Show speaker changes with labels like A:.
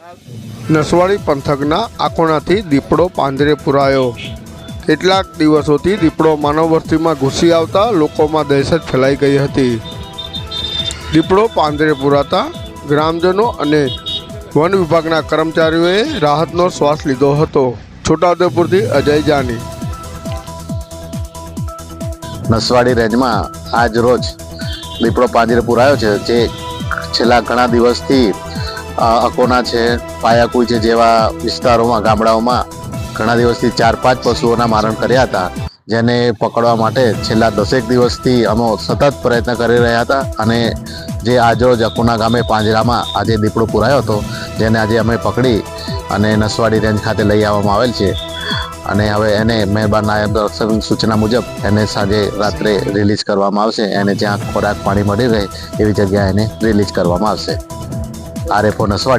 A: નસવાડી પંથકના આકોણાથી દીપડો પાંજરે પુરાયો. કેટલાક દિવસોથી દીપડો માનવ વસ્તીમાં ઘૂસી આવતા લોકોમાં દહેશત ફેલાઈ ગઈ હતી. દીપડો પાંજરે પુરાતા ગ્રામજનો અને વન વિભાગના કર્મચારીઓએ રાહતનો શ્વાસ લીધો હતો. છોટાઉદેપુરથી અજય જાની.
B: નસવાડી રેન્જમાં આજ રોજ દીપડો પાંજરે પુરાયો છે. જે છેલ્લા ઘણા દિવસથી અકોના છે પાયાકુઈ છે જેવા વિસ્તારોમાં, ગામડાઓમાં ઘણા દિવસથી ચાર પાંચ પશુઓના મારણ કર્યા હતા, જેને પકડવા માટે છેલ્લા દસેક દિવસથી અમે સતત પ્રયત્ન કરી રહ્યા હતા અને જે આજરોજ અકોના ગામે પાંજરામાં આજે દીપડો પુરાયો હતો, જેને આજે અમે પકડી અને નસવાડી રેન્જ ખાતે લઈ આવવામાં આવેલ છે. અને હવે એને મહેરબાન નાયબ સૂચના મુજબ એને સાંજે રાત્રે રિલીઝ કરવામાં આવશે, એને જ્યાં ખોરાક પાણી મળી રહે એવી જગ્યાએ એને રિલીઝ કરવામાં આવશે. આરએફઓ નસવાડી